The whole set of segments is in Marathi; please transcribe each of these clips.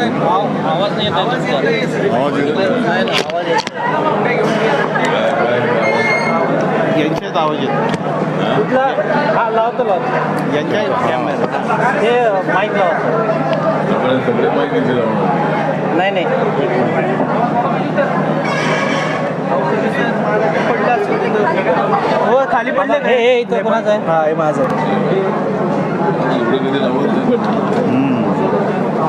आवाज नाही तुमचा. आवाज येतो साहेब, आवाज येत यांच्यात आवाज येतो कुठला? हा लावतो लावतो. यांच्या कॅमेरा हे माईक लावतो सगळे नाही नाही. हो खाली पडले हे हे इथं कोणाचं आहे? हा हे माझं आहे.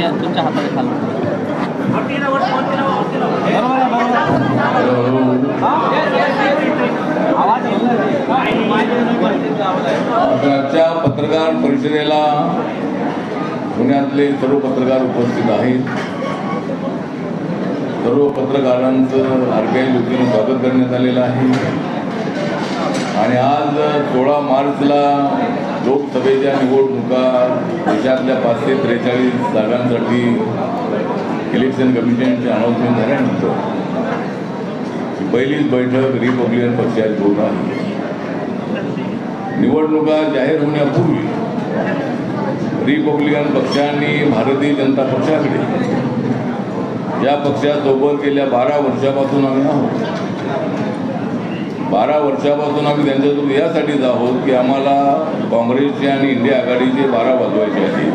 हे तुमच्या हाताने खाली आजच्या पत्रकार परिषदेला पुण्यातले सर्व पत्रकार उपस्थित आहेत. सर्व पत्रकारांचं आर पी आय वतीनं स्वागत करण्यात आलेलं आहे. आणि आज सोळा मार्चला लोकसभेच्या निवडणुका देशातल्या पाचशे त्रेचाळीस जागांसाठी इलेक्शन कमिशनची अनाउन्समेंट झाल्यानंतर पहिलीच बैठक रिपब्लिकन पक्षाची होत आहे. निवडणुका जाहीर होण्यापूर्वी रिपब्लिकन पक्षाने भारतीय जनता पक्षाकडे या पक्षासोबत गेल्या बारा वर्षापासून आम्ही आहोत बारा वर्षापासून आम्ही त्यांच्यासोबत यासाठीच आहोत की आम्हाला काँग्रेसचे आणि इंडिया आघाडीचे बारा वाजवायचे आहेत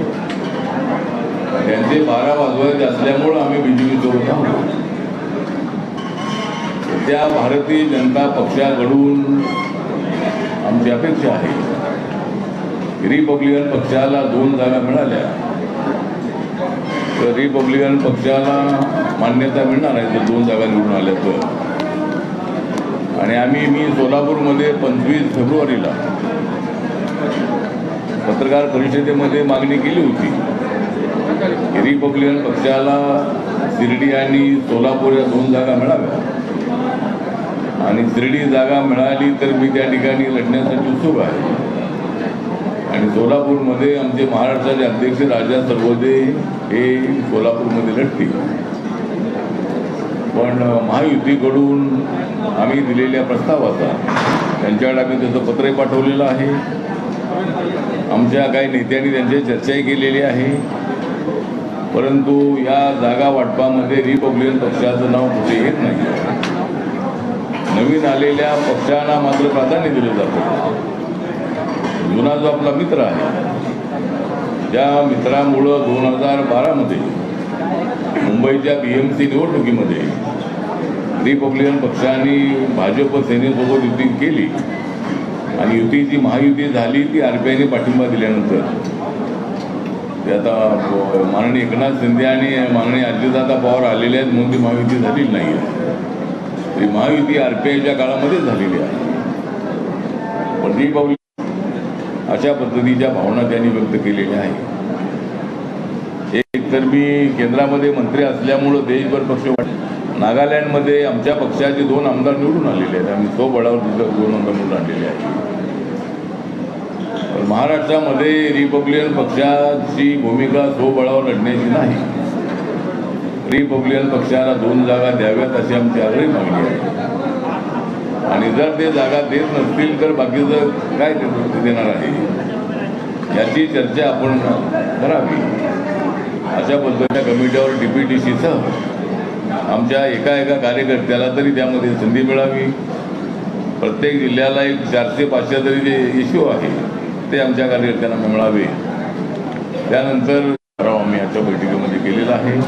त्यांचे बारा वाजवायचे असल्यामुळं आम्ही बी जे पीसोबत आहोत. त्या भारतीय जनता पक्षाकडून आमची अपेक्षा आहे. रिपब्लिकन पक्षाला दोन जागा मिळाल्या. तर रिपब्लिकन पक्षाला मान्यता मिळणार आहे जर दोन जागा निवडून आल्या तर. आणि आम्ही मी सोलापूरमध्ये पंचवीस फेब्रुवारीला पत्रकार परिषदेमध्ये मागणी केली होती. की रिपब्लिकन पक्षाला शिर्डी आणि सोलापूर या दोन जागा मिळाव्या. आणि शिर्डी जागा मिळाली तर मी त्या ठिकाणी लढण्यासाठी उत्सुक आहे. आणि सोलापूरमध्ये आमचे महाराष्ट्राचे अध्यक्ष राजा सर्वोदय हे सोलापूरमध्ये लढतील. पण महायुतीकडून आम्ही दिलेल्या प्रस्तावाचा त्यांच्याकडे आम्ही त्याचं पत्रही पाठवलेलं आहे. आमच्या काही नेत्यांनी त्यांची चर्चाही केलेली आहे. परंतु या जागा वाटपामध्ये रिपब्लिकन पक्षाचं नाव कुठे येत नाही. नवीन आलेल्या पक्षांना मात्र प्राधान्य दिलं जातं. जुना जो आपला मित्र आहे त्या मित्रामुळं दोन हजार बारामध्ये मुंबईच्या बी एम सी निवडणुकीमध्ये रिपब्लिकन पक्षाने भाजप सेनेसोबत युती केली. आणि युतीची महायुती झाली ती आर पी आयने पाठिंबा दिल्यानंतर. ते आता माननीय एकनाथ शिंदे आणि माननीय अजितदादा पवार आलेले आहेत म्हणून ती महायुती झालेली नाही आहे. ती महायुती आर पी आयच्या काळामध्येच झालेली आहे. पण रिपब्लिक अशा पद्धतीच्या भावना त्यांनी व्यक्त केलेल्या आहेत. एक तर मी केंद्रामध्ये मंत्री असल्यामुळं देशभर पक्ष नागालँडमध्ये आमच्या पक्षाचे दोन आमदार निवडून आलेले आहेत. आम्ही तो बळावर तिथं दोन आमदार निवडून आणलेले आहेत. महाराष्ट्रामध्ये रिपब्लिकन पक्षाची भूमिका तो बळावर लढण्याची नाही. रिपब्लिकन पक्षाला दोन जागा द्याव्यात अशी आमची आग्रही मागणी आहे. आणि जर ते जागा देत नसतील तर बाकीचं काय ते देणार आहे? याची चर्चा आपण करावी. अशा पद्धतीच्या कमिटीवर डी पी टी सीचं आमच्या एका एका कार्यकर्त्याला तरी त्यामध्ये संधी मिळावी. प्रत्येक जिल्ह्याला एक चारशे पाचशे तरी जे इश्यू आहे ते आमच्या कार्यकर्त्यांना मिळावे. त्यानंतर ठराव आम्ही आजच्या बैठकीमध्ये केलेला आहे.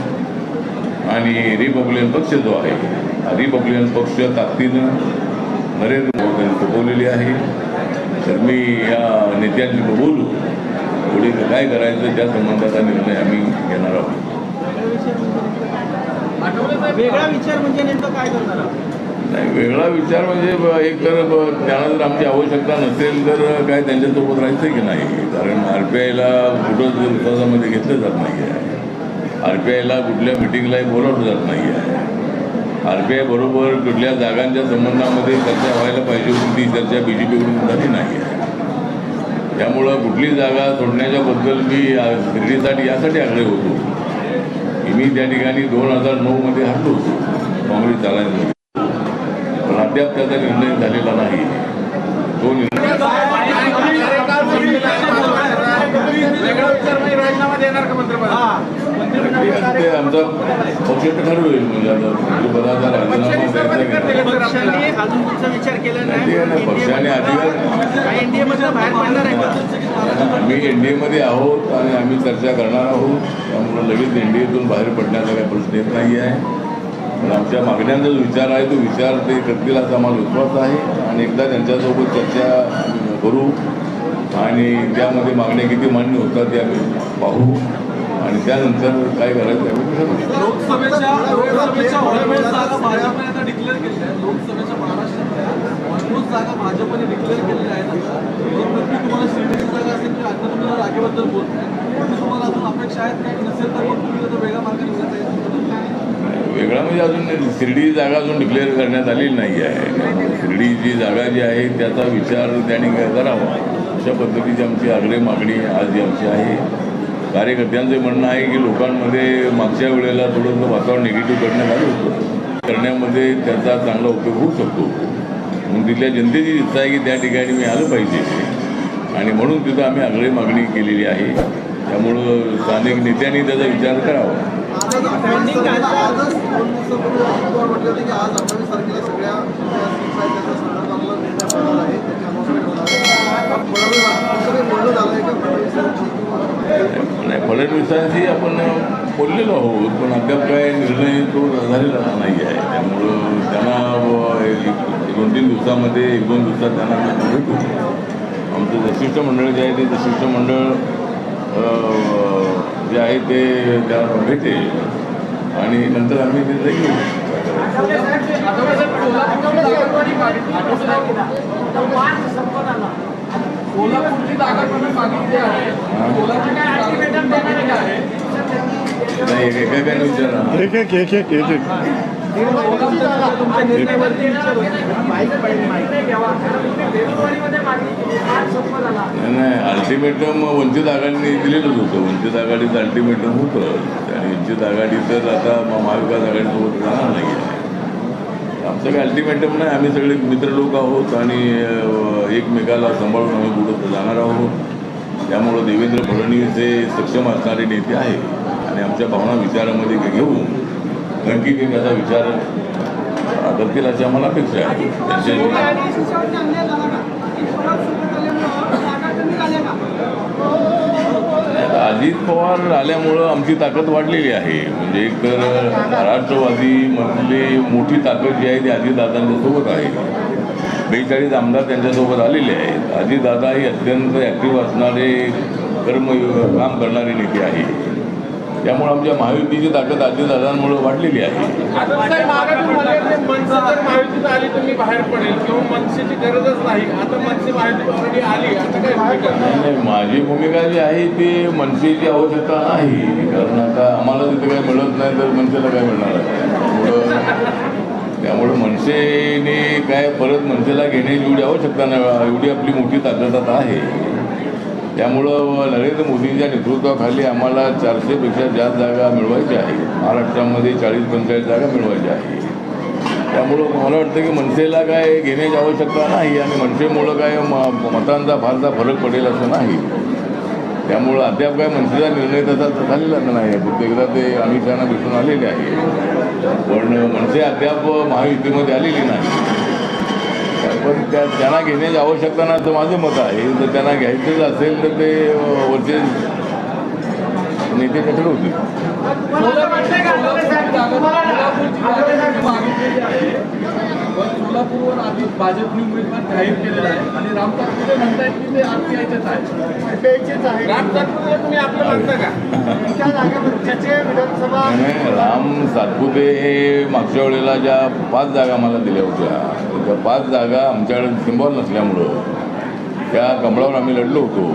आणि रिपब्लिकन पक्ष जो आहे रिपब्लिकन पक्ष ताकदीनं नरेंद्र मोदी चुकवलेली आहे. तर मी या नेत्यांनी बोलू पुढे काय करायचं त्या संबंधाचा निर्णय आम्ही घेणार आहोत. वेगळा विचार म्हणजे नेमकं काय करणार नाही वेगळा विचार म्हणजे एक तर त्यांना जर आमची आवश्यकता नसेल तर काय त्यांच्यासोबत राहायचं की नाही? कारण आर पी आयला कुठंच विश्वासामध्ये घेतलं जात नाही आहे आर पी आयला कुठल्या मिटिंगलाही बोलावलं जात नाही आहे आर पी आय बरोबर कुठल्या जागांच्या संबंधामध्ये चर्चा व्हायला पाहिजे होती ती चर्चा बी जे पीकडून झाली नाही आहे त्यामुळं कुठली जागा सोडण्याच्या बद्दल मी दिल्लीसाठी यासाठी आग्रही होतो. की मी त्या ठिकाणी दोन हजार नऊमध्ये हरलो होतो. काँग्रेस चालायचं पण अद्याप त्याचा निर्णय झालेला नाही. तो निर्णय ते आमचा पक्ष ठरवेल म्हणजे आता मंत्रिपदाचा राजीनामा द्यायचा की नाही. पक्षाने अजून तुमचा विचार केला नाही, ते नाही, पक्षाने अधिकार बाहेर पडणार आहे का? आम्ही एन डी एमध्ये आहोत आणि आम्ही चर्चा करणार आहोत. त्यामुळे लगेच एन डी एतून बाहेर पडण्याचा काही प्रश्न येत नाही आहे पण आमच्या मागण्यांचा जो विचार आहे तो विचार ते करतील असा आम्हाला विश्वास आहे. आणि एकदा त्यांच्यासोबत चर्चा करू. आणि त्यामध्ये मागण्या किती मान्य होतात ते आम्ही पाहू. आणि त्यानंतर काय करायचं वेगळा म्हणजे अजून शिर्डी जागा अजून डिक्लेअर करण्यात आलेली नाही आहे त्यामुळे शिर्डीची जागा जी आहे त्याचा विचार त्यांनी करावा. अशा पद्धतीची आमची आगळे मागणी आज आमची आहे. कार्यकर्त्यांचं म्हणणं आहे की लोकांमध्ये मागच्या वेळेला थोडंसं वातावरण निगेटिव्ह करण्यात आलं होतं. करण्यामध्ये त्याचा चांगला उपयोग होऊ शकतो. म्हणून तिथल्या जनतेची इच्छा आहे की त्या ठिकाणी मी आलं पाहिजे. आणि म्हणून तिथं आम्ही आग्रही मागणी केलेली आहे. त्यामुळं स्थानिक नेत्यांनी त्याचा विचार करावा. आज अठ्ठावीस तारखेला सगळ्या ज्या सीट्स आहेत त्याचा संदर्भातला निर्णय होणार आहे त्याची अनाउन्समेंट होणार आहे फडणवीस तुमचं काही बोलणं झालं आहे का फडणवीसांची किंवा नाही फडणवीसांशी आपण बोललेलो आहोत पण अद्याप काय निर्णय तो झालेला नाही आहे. त्यामुळं त्यांना एक- दोन तीन दिवसामध्ये एक दोन दिवसात त्यांना भेटू आमचं जे शिष्टमंडळ जे आहे ते जे शिष्टमंडळ जे आहे ते त्याला भेटेल आणि नंतर आम्ही निर्णय घेऊ नाही एका विचारा. नाही नाही अल्टिमेटम वंचित आघाडीने दिलेलंच होतं. वंचित आघाडीचं अल्टिमेटम होतं. आणि वंचित आघाडी तर आता महाविकास आघाडीसोबत जाणार नाही आहे आमचं काही अल्टिमेटम नाही आम्ही सगळे मित्र लोक आहोत आणि एकमेकाला सांभाळून आम्ही पुढं जाणार आहोत. त्यामुळं देवेंद्र फडणवीस हे सक्षम असणारे नेते आहे आणि आमच्या भावना विचारामध्ये ते घेऊन नक्की ते त्याचा विचार करतील अशी आम्हाला अपेक्षा आहे. पवार आल्यामुळं आमची ताकद वाढलेली आहे. म्हणजे एक तर राष्ट्रवादीमधली मोठी ताकद जी आहे ती अजितदादांच्या सोबत आहे. बेचाळीस आमदार त्यांच्यासोबत आलेले आहेत. अजितदादा ही अत्यंत ॲक्टिव्ह असणारे कर्म काम करणारे नेते आहे त्यामुळे आमच्या महायुतीची ताकद अजितदादांमुळं वाढलेली आहे. माझी भूमिका जी आहे ती मनसेची आवश्यकता नाही. कारण आता आम्हाला तिथे काही मिळत नाही तर मनसेला काय मिळणार आहे? त्यामुळं त्यामुळं मनसेने काय परत मनसेला घेण्याची एवढी आवश्यकता नाही. एवढी आपली मोठी ताकद आता आहे. त्यामुळं नरेंद्र मोदींच्या नेतृत्वाखाली आम्हाला चारशेपेक्षा जास्त जागा मिळवायच्या आहे. महाराष्ट्रामध्ये चाळीस पंचाळीस जागा मिळवायच्या आहे. त्यामुळं मला वाटतं की मनसेला काय घेण्याची आवश्यकता नाही आणि मनसेमुळं काय म मतांचा फारसा फरक पडेल असं नाही. त्यामुळं अद्याप काय मनसेचा निर्णय तसा झालेला नाही. फक्त एकदा ते अमित शहाना भेटून आलेले आहे. पण मनसे अद्याप महायुतीमध्ये आलेली नाही. पण त्या त्यांना घेण्याची आवश्यकता नाही तर माझं मत आहे जर त्यांना घ्यायचंच असेल तर ते वरचे नेते ठरवतील पण सोलापूरवर आधी भाजपने उमेदवार जाहीर केलेला आहे आणि रामदास म्हणतायत की ते आरपीआयचेच आहे राम सातपुते तुम्ही आपलं म्हणता का त्या जागेवर त्याचे विधानसभा नाही, राम सातपुते हे मागच्या वेळेला ज्या पाच जागा मला दिल्या होत्या त्या पाच जागा आमच्याकडे सिम्बॉल नसल्यामुळं त्या कमळावर आम्ही लढलो होतो.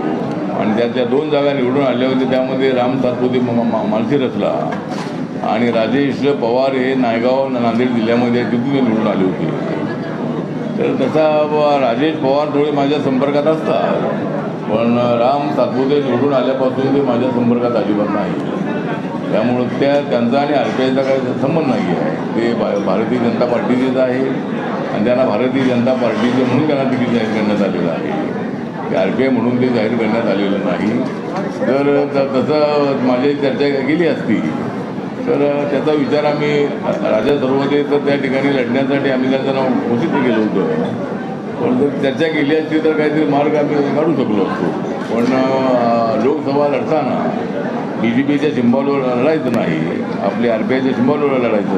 आणि त्यातल्या दोन जागा निवडून आल्या होत्या त्यामध्ये राम सातपुते मानसी रचला आणि राजेश पवार हे नायगाव नांदेड जिल्ह्यामध्ये तिथून निवडून आले होते. तर तसा राजेश पवार थोडे माझ्या संपर्कात असतात. पण राम सातपुते निवडून आल्यापासून ते माझ्या संपर्कात अजिबात नाही. त्यामुळं त्या त्यांचा आणि आर पी आयचा काही संबंध नाही आहे. ते भा भारतीय जनता पार्टीचेच आहे आणि त्यांना भारतीय जनता पार्टीचे म्हणून त्यांना तिकीट जाहीर करण्यात आलेलं आहे. ते आर पी आय म्हणून ते जाहीर करण्यात आलेलं नाही. तर तसं माझी चर्चा केली असती. तर त्याचा विचार आम्ही राजा सर्वोदय तर त्या ठिकाणी लढण्यासाठी आम्ही त्यांचं नाव घोषित केलं होतं. पण जर चर्चा केली असती तर काहीतरी मार्ग आम्ही काढू शकलो असतो. पण लोकसभा लढताना बी जे पीच्या सिंबॉलवर लढायचं नाही आपले आर पी आयच्या सिंबॉलवर लढायचं.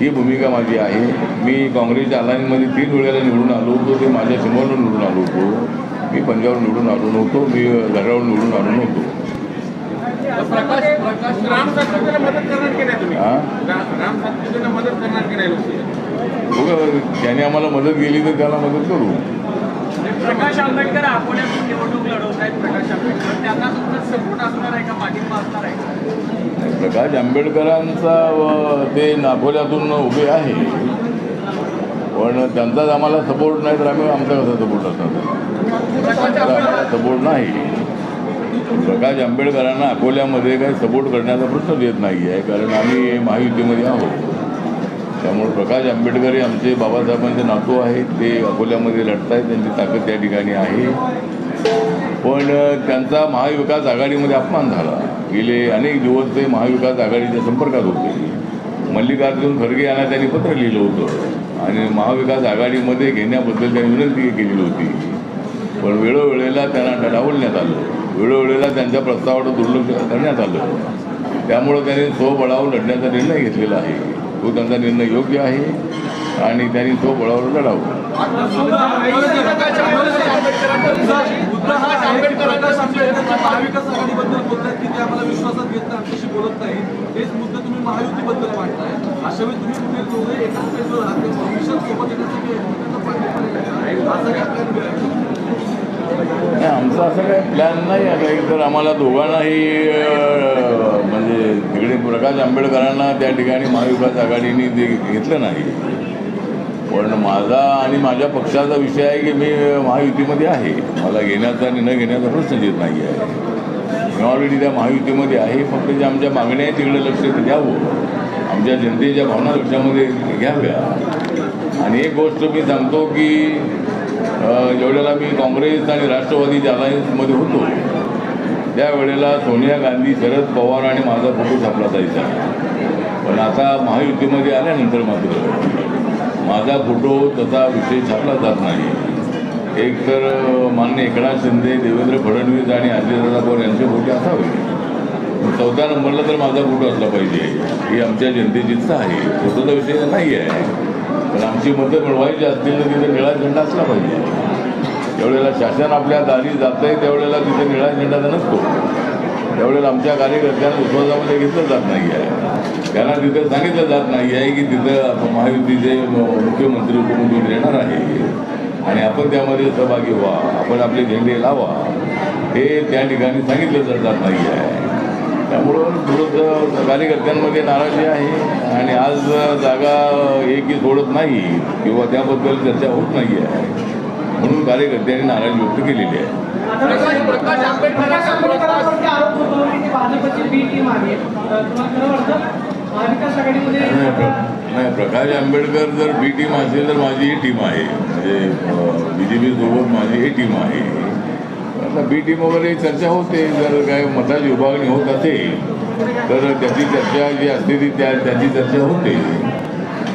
ही भूमिका माझी आहे. मी काँग्रेसच्या अलायन्समध्ये तीन वेळेला निवडून आलो होतो ते माझ्या सिंबॉलवर निवडून आलो होतो. मी पंजाबवर निवडून आलो नव्हतो मी घरावर निवडून आलो नव्हतो. हां? त्याने आम्हाला मदत केली तर त्याला मदत करू. प्रकाश आंबेडकर अकोल्यातून निवडणूक लढवत आहेत प्रकाश आंबेडकर. त्यांना तुमचा सपोर्ट असणार आहे का पाठिंबा असणार आहे? प्रकाश आंबेडकरांचा ते नागोल्यातून उभे आहे. पण त्यांचाच आम्हाला सपोर्ट नाही तर आम्ही आमचा कसा सपोर्ट असणार? आम्हाला सपोर्ट नाही. प्रकाश आंबेडकरांना अकोल्यामध्ये काही सपोर्ट करण्याचा प्रश्न येत नाही आहे कारण आम्ही महायुतीमध्ये आहोत. त्यामुळे प्रकाश आंबेडकर हे आमचे बाबासाहेबांचे नातू आहेत. ते अकोल्यामध्ये लढत आहेत त्यांची ताकद त्या ठिकाणी आहे. पण त्यांचा महाविकास आघाडीमध्ये अपमान झाला. गेले अनेक दिवस ते महाविकास आघाडीच्या संपर्कात होते. मल्लिकार्जुन खरगे यांना त्यांनी पत्र लिहिलं होतं. आणि महाविकास आघाडीमध्ये घेण्याबद्दल त्यांनी विनंती केलेली होती. पण वेळोवेळेला त्यांना डावलण्यात आलं. वेळोवेळेला त्यांच्या प्रस्तावावर दुर्लक्ष करण्यात आलं. त्यामुळं त्यांनी स्वबळावर लढण्याचा निर्णय घेतलेला आहे. तो त्यांचा निर्णय योग्य आहे आणि त्यांनी बळावर लढावं. प्रकाश आंबेडकरांच्या असा असं काही प्लॅन नाही आता. एक तर आम्हाला दोघांनाही म्हणजे तिकडे प्रकाश आंबेडकरांना त्या ठिकाणी महाविकास आघाडीने ते घेतलं नाही. पण माझा आणि माझ्या पक्षाचा विषय आहे की मी महायुतीमध्ये आहे. मला घेण्याचा आणि न घेण्याचा प्रश्नच येत नाही आहे. मी ऑलरेडी त्या महायुतीमध्ये आहे. फक्त ज्या आमच्या मागण्या आहेत तिकडे लक्ष द्यावं. आमच्या जनतेच्या भावना लक्षामध्ये घ्याव्या. आणि एक गोष्ट मी सांगतो की जेवढ्याला मी काँग्रेस आणि राष्ट्रवादीच्या अलायन्समध्ये होतो त्यावेळेला सोनिया गांधी शरद पवार आणि माझा फोटो छापला जायचा. पण आता महायुतीमध्ये आल्यानंतर मात्र माझा फोटो तसा विषय छापला जात नाही. एक तर मान्य एकनाथ शिंदे देवेंद्र फडणवीस आणि अजितदादा पवार यांचे फोटो असावे. चौथ्या नंबरला तर माझा फोटो असला पाहिजे. ही आमच्या जनतेची इच्छा आहे. फोटोचा विषय नाही आहे पण आमची मतं मिळवायची असतील तर तिथे निळा झेंडा असला पाहिजे. ज्यावेळेला शासन आपल्या दारी जात आहे त्यावेळेला तिथे निळा झेंडा नसतो. त्यावेळेला आमच्या कार्यकर्त्यांना विश्वासामध्ये घेतलं जात नाही आहे. त्यांना तिथं सांगितलं जात नाही आहे की तिथं महायुतीचे मुख्यमंत्री उपमुख्यमंत्री येणार आहे. आणि आपण त्यामध्ये सहभागी व्हा आपण आपले झेंडे लावा. हे त्या ठिकाणी सांगितलं जात नाही आहे. त्यामुळं थोडंसं कार्यकर्त्यांमध्ये नाराजी आहे. आणि आज जागा एकी सोडत नाही किंवा त्याबद्दल चर्चा होत नाही आहे. म्हणून कार्यकर्त्यांनी नाराजी व्यक्त केलेली आहे. प्रकाश आंबेडकरांवरती आरोप होतो की ती भाजपची बी टीम आहे. तर तुम्हाला खरं वाटतं? महाविकास आघाडीमध्ये नाही प्र- नाही प्रकाश आंबेडकर जर बी टीम असेल तर माझी ही टीम आहे. म्हणजे बी जे पी सोबत माझी ही टीम आहे. आता बी टीम वगैरे चर्चा होते. जर काय मताची विभागणी होत असेल तर त्याची चर्चा जी असते ती त्या त्याची चर्चा होते.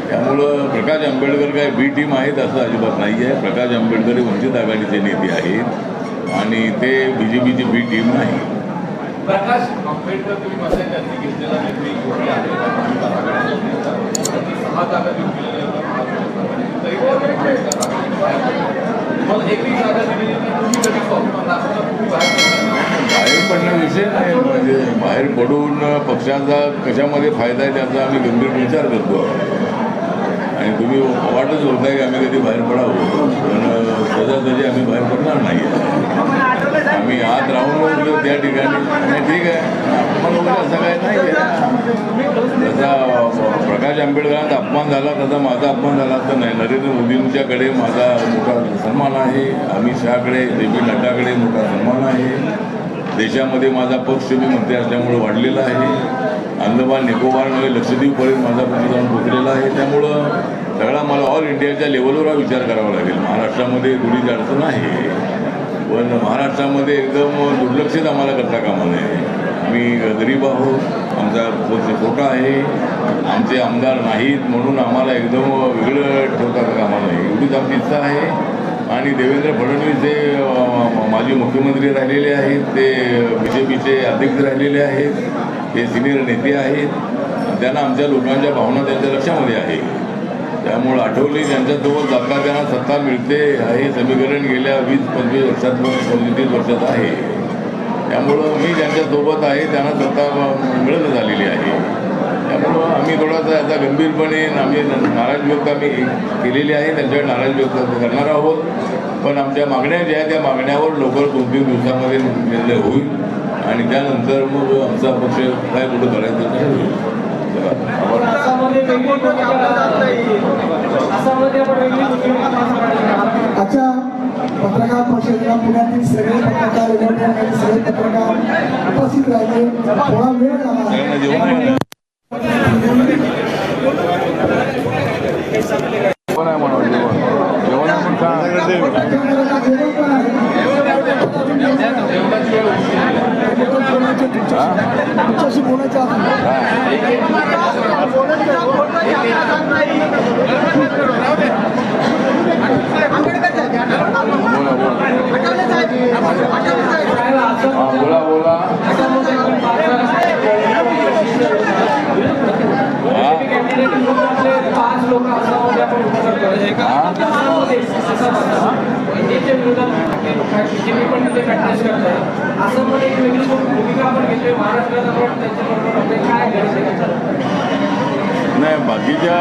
त्यामुळं प्रकाश आंबेडकर काय बी टीम आहेत असं अजिबात नाही आहे. प्रकाश आंबेडकर हे वंचित आघाडीचे नेते आहेत आणि ते बी जे पीची बी टीम नाही. प्रकाश बाहेर बाहेर पडण्याविषयी नाही म्हणजे बाहेर पडून पक्षाचा कशामध्ये फायदा आहे त्याचा आम्ही गंभीर विचार करतो. तुम्ही वाटच होताय की आम्ही कधी बाहेर पडावं? पण सहजासहजी आम्ही बाहेर पडणार नाही. आम्ही आत राहून जर त्या ठिकाणी. नाही ठीक आहे. आपण वगैरे असं काय नाही जसा प्रकाश आंबेडकरांचा अपमान झाला तसा माझा अपमान झाला तर नाही. नरेंद्र मोदींच्याकडे माझा मोठा सन्मान आहे. अमित शहाकडे जे पी नड्डाकडे मोठा सन्मान आहे. देशामध्ये माझा पक्ष मी मंत्री असल्यामुळं वाढलेला आहे. अंदमान निकोबारमध्ये लक्षद्वीपपर्यंत माझा पक्ष जाऊन पोचलेला आहे. त्यामुळं सगळा मला ऑल इंडियाच्या लेवलवर विचार करावा लागेल. महाराष्ट्रामध्ये थोडीच अडचण आहे. पण महाराष्ट्रामध्ये एकदम दुर्लक्षित आम्हाला करता कामा नये. आम्ही गरीब आहोत. आमचा पक्ष छोटा आहे. आमचे आमदार नाहीत म्हणून आम्हाला एकदम वेगळं ठेवता कामा नये. एवढीच आमची इच्छा आहे. आणि देवेंद्र फडणवीस जे माजी मुख्यमंत्री राहिलेले आहेत ते बी जे पीचे अध्यक्ष राहिलेले आहेत ते सिनियर नेते आहेत त्यांना आमच्या लोकांच्या भावना त्यांच्या लक्षामध्ये आहे. त्यामुळं आठवले ज्यांच्यासोबत जाता त्यांना सत्ता मिळते हे समीकरण गेल्या वीस पंचवीस वर्षात पंचवीस वर्षात आहे. त्यामुळं मी ज्यांच्यासोबत आहे त्यांना सत्ता मिळत झालेली आहे. त्यामुळं आम्ही थोडासा याचा गंभीरपणे आम्ही नाराज व्यक्त आम्ही केलेली आहे. त्यांच्यावर नाराज व्यक्त करणार आहोत. पण आमच्या मागण्या ज्या आहेत त्या मागण्यावर लवकर दोन तीन दिवसामध्ये निर्णय होईल. आणि त्यानंतर मग आमचा पक्ष काय कुठं करायचं ते होईल. आजच्या पत्रकार परिषदेला पुण्यातील सगळे पत्रकार सगळे पत्रकार उपस्थित राहिले. थोडा वेळ झाला जेवण आहे ना? जेवण जेवण का तुमच्याशी बोलायचं बोला बोला बोला बोला हा? पाच लोक आपण पण एक वेगळी भूमिका आपण महाराष्ट्रात आपण काय नाही बाकीच्या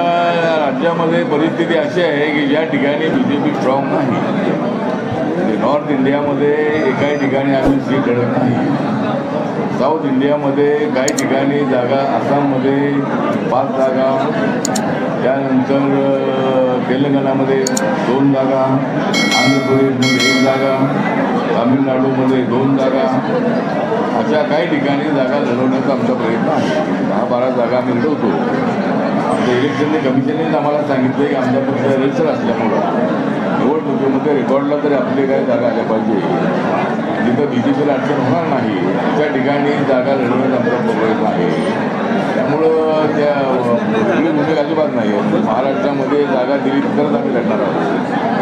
राज्यामध्ये परिस्थिती अशी आहे की ज्या ठिकाणी बी जे पी स्ट्रॉंग नाही म्हणजे नॉर्थ इंडियामध्ये एकाही ठिकाणी आम्ही सीट लढत नाही. साऊथ इंडियामध्ये काही ठिकाणी जागा आसाममध्ये पाच जागा त्यानंतर तेलंगणामध्ये दोन जागा आंध्र प्रदेशमध्ये एक जागा तामिळनाडूमध्ये दोन जागा. अशा काही ठिकाणी जागा लढवण्याचा आमचा प्रयत्न आहे. दहा बारा जागा आम्ही लढवतो. आमच्या इलेक्शन कमिशनने आम्हाला सांगितलं की आमच्या पक्ष रजिस्टर असल्यामुळं. निवडणुकीमध्ये रेकॉर्डला तरी आपली काय जागा आल्या पाहिजे. जिथं बी जे पीला अडचण होणार नाही त्या ठिकाणी जागा लढवण्याचा आमचा प्रयत्न आहे. त्यामुळं त्या वेगळी भूमिका अजिबात नाही आहे. महाराष्ट्रामध्ये जागा दिली तरच आम्ही लढणार आहोत.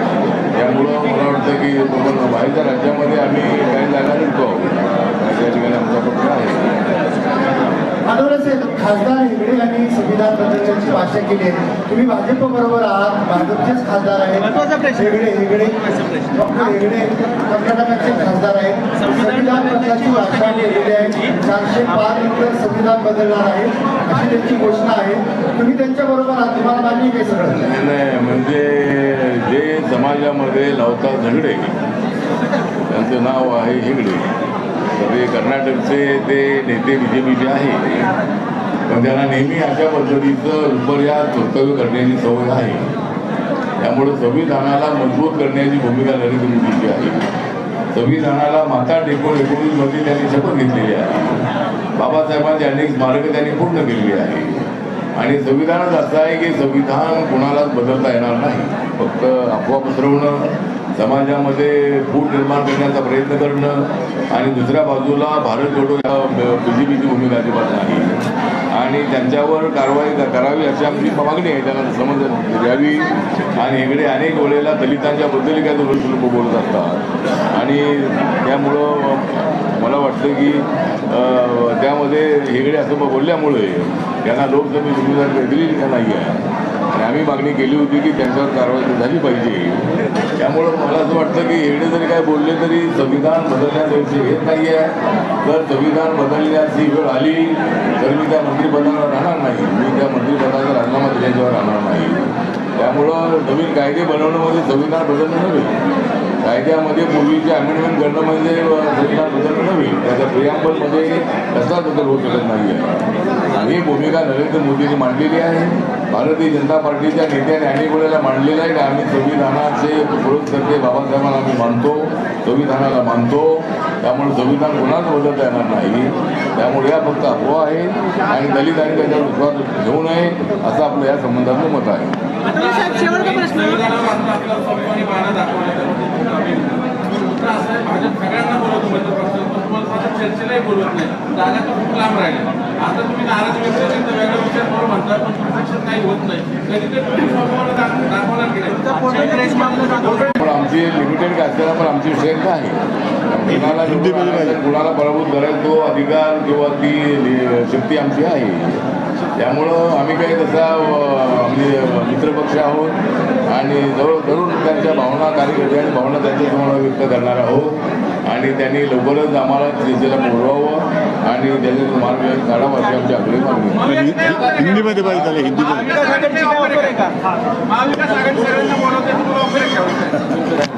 त्यामुळं मला वाटतं की बाहेरच्या राज्यामध्ये आम्ही काही जागा लढतो आहोत. त्या ठिकाणी आमचा पक्ष आहे. खासदार हेगडे यांनी संविधान बदलण्याची भाषा केली आहे. तुम्ही भाजप बरोबर आहात भाजपचेच खासदार आहेत. हेगडे हेगडे डॉक्टर हेगडे कर्नाटकाचे खासदार आहेत. संविधान बदलाची भाषा केलेली आहे. चारशे पाच नंतर संविधान बदलणार आहे. अशी त्यांची घोषणा आहे. तुम्ही त्यांच्या बरोबर आहात. तुम्हाला मान्य आहे सगळं? नाही, नाही. म्हणजे जे समाजामध्ये लावतात झगडे त्यांचं नाव आहे हेगडे. तर ते कर्नाटकचे ते नेते बी जे पीचे आहे पण त्यांना नेहमी अशा पद्धतीचं विपर्यास वक्तव्य करण्याची सवय आहे. त्यामुळे संविधानाला मजबूत करण्याची भूमिका नरेंद्र मोदीची आहे. संविधानाला माता टेकून एकोणीसमध्ये त्यांनी शपथ घेतलेली आहे. बाबासाहेबांची अनेक स्मारकं त्यांनी पूर्ण केलेली आहे. आणि संविधानच असं आहे की संविधान कोणालाच बदलता येणार नाही. फक्त अफवा पसरवणं समाजामध्ये फूट निर्माण करण्याचा प्रयत्न करणं आणि दुसऱ्या बाजूला भारत जोडो या बीजेपीची भूमिका अजिबात नाही. आणि त्यांच्यावर कारवाई करावी अशी आमची मागणी आहे. त्यांना समज द्यावी. आणि इकडे अनेक वेळेला दलितांच्या बद्दल काय लोक लोक बोलत असतात. आणि त्यामुळं मला वाटतं की त्यामध्ये हेगडे असं बोलल्यामुळे त्यांना लोकसभेत उमेदवारी दिलेली का नाही आहे? आणि आम्ही मागणी केली होती की त्यांच्यावर कारवाई झाली पाहिजे. त्यामुळं मला असं वाटतं की एवढे जरी काय बोलले तरी संविधान बदलण्याचा येत नाही आहे जर संविधान बदलण्याची वेळ आली तर मी त्या मंत्रिपदावर राहणार नाही. मी त्या मंत्रिपदाचा राजीनामा दिल्याशिवाय राहणार नाही. त्यामुळं नवीन कायदे बनवण्यामध्ये संविधान बदलणं नव्हे. कायद्यामध्ये पूर्वीचे अमेंडमेंट करणं म्हणजे अ, बदल नव्हे. त्याच्या प्रियांबलमध्ये कसलाच बदल होऊ शकत नाही आहे. ही भूमिका नरेंद्र मोदींनी मांडलेली आहे. भारतीय जनता पार्टीच्या नेत्याने अनेक वेळेला मांडलेलं आहे. की आम्ही संविधानाचे पुरस्कर्ते बाबासाहेबांना आम्ही मानतो. संविधानाला मानतो. त्यामुळे संविधान कोणाच बदलता येणार नाही. त्यामुळे या फक्त अफवा आहे. आणि दलितांनी त्याच्यावर विश्वास घेऊ नये असं आपलं या संबंधातलं मत आहे. आता चर्चेलाही नाही जागा तर खूप लांब राहिल्या तुम्ही नाराज व्यक्त करता वेगळा विचार करून म्हणता पण प्रत्यक्षात काही होत नाही कधी तर तुम्ही सोमवार दाख- दाखवणार की नाही पण आमची लिमिटेड काय असताना पण आमची स्ट्रेंथ आहे कुणाला कुणाला पराभूत करायचा तो अधिकार किंवा ती शक्ती आमची आहे. त्यामुळं आम्ही काही तसा आम्ही मित्रपक्ष आहोत आणि जवळ जरूर त्यांच्या भावना कार्यकर्ते आणि भावना त्यांच्यासमोर व्यक्त करणार आहोत. आणि त्यांनी लवकरच आम्हाला चर्चेला बोलवावं आणि त्याचे मार्ग काढावा अशी आमची आग्रही मागणी आहे. हिंदीमध्ये पाहिजे त्याला हिंदीमध्ये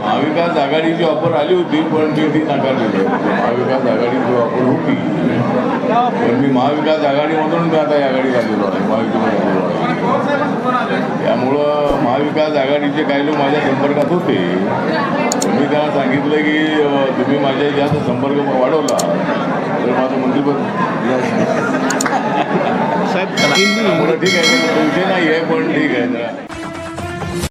महाविकास? महाविकास आघाडीची ऑफर आली होती पण मी ती नाकारलेली आहे महाविकास आघाडीची ऑफर होती पण मी महाविकास आघाडीमधून मी आता या आघाडीत आलेलो आहे आलाय त्यामुळं महाविकास आघाडीचे काही लोक माझ्या संपर्कात होते. मी त्यांना सांगितलं की तुम्ही माझ्या जास्त संपर्क वाढवला तर माझं मंत्रिपद साहेब ठीक आहे विषय नाही आहे पण ठीक आहे जरा.